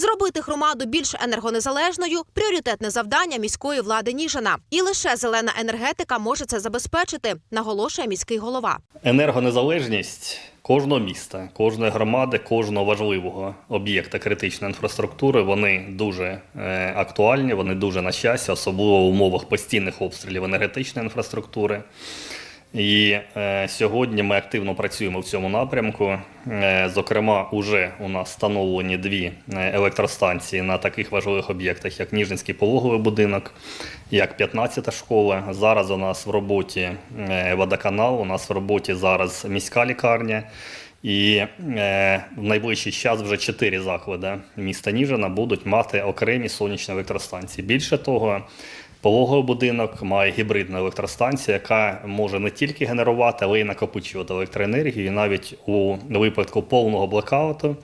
Зробити громаду більш енергонезалежною пріоритетне завдання міської влади Ніжина. І лише зелена енергетика може це забезпечити, наголошує міський голова. Енергонезалежність кожного міста, кожної громади, кожного важливого об'єкта критичної інфраструктури вони дуже е, актуальні, вони дуже на часі, особливо в умовах постійних обстрілів енергетичної інфраструктури. І е, сьогодні ми активно працюємо в цьому напрямку. Е, зокрема, уже у нас встановлені дві е, електростанції на таких важливих об'єктах, як Ніжинський пологовий будинок, як 15-та школа. Зараз у нас в роботі е, водоканал, у нас в роботі зараз міська лікарня. І е, в найближчий час вже чотири заклади міста Ніжина будуть мати окремі сонячні електростанції. Більше того, Пологовий будинок має гібридну електростанцію, яка може не тільки генерувати, але й накопичувати електроенергію. І навіть у випадку повного блекауту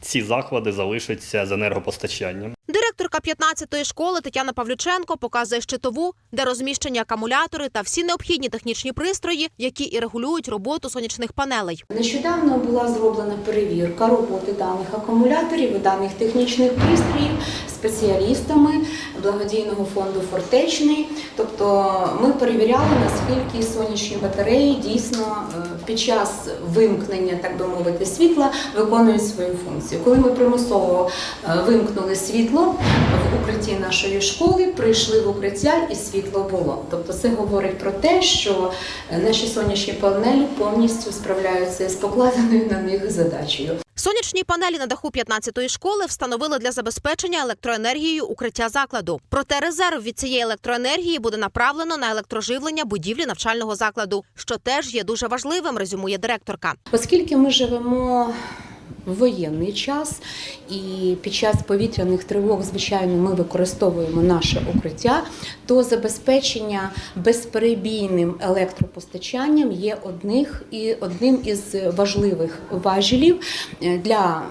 ці заклади залишаться з енергопостачанням. Директорка 15-ї школи Тетяна Павлюченко показує щитову, де розміщені акумулятори та всі необхідні технічні пристрої, які і регулюють роботу сонячних панелей. Нещодавно була зроблена перевірка роботи даних акумуляторів і даних технічних пристроїв спеціалістами благодійного фонду Фортечний. Тобто ми перевіряли, наскільки сонячні батареї дійсно е, під час вимкнення, так би мовити, світла виконують свою функцію. Коли ми примусово е, вимкнули світло в укритті нашої школи, прийшли в укриття і світло було. Тобто це говорить про те, що е, наші сонячні панелі повністю справляються з покладеною на них задачею. Сонячні панелі на даху 15-ї школи встановили для забезпечення електроенергією укриття закладу. Проте резерв від цієї електроенергії буде направлено на електроживлення будівлі навчального закладу, що теж є дуже важливим, резюмує директорка. Оскільки ми живемо в воєнний час, і під час повітряних тривог, звичайно, ми використовуємо наше укриття, то забезпечення безперебійним електропостачанням є одних і одним із важливих важелів е, для.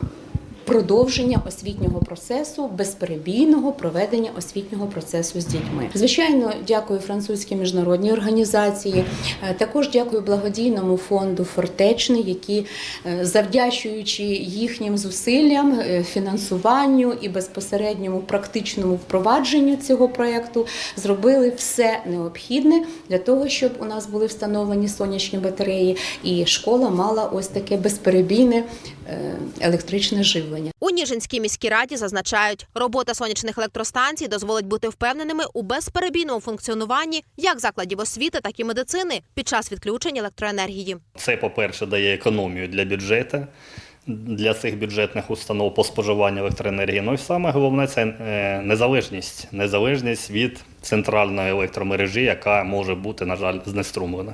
Продовження освітнього процесу, безперебійного проведення освітнього процесу з дітьми. Звичайно, дякую французькій міжнародній організації. е, Також дякую благодійному фонду Фортечний, які, е, завдячуючи їхнім зусиллям, е, фінансуванню і безпосередньому практичному впровадженню цього проєкту, зробили все необхідне для того, щоб у нас були встановлені сонячні батареї, і школа мала ось таке безперебійне електричне живлення. У Ніжинській міській раді зазначають, робота сонячних електростанцій дозволить бути впевненими у безперебійному функціонуванні як закладів освіти, так і медицини під час відключень електроенергії. Це, по-перше, дає економію для бюджету, для цих бюджетних установ по споживанню електроенергії. Ну і саме головне це е, незалежність, незалежність від центральної електромережі, яка може бути, на жаль, знеструмлена.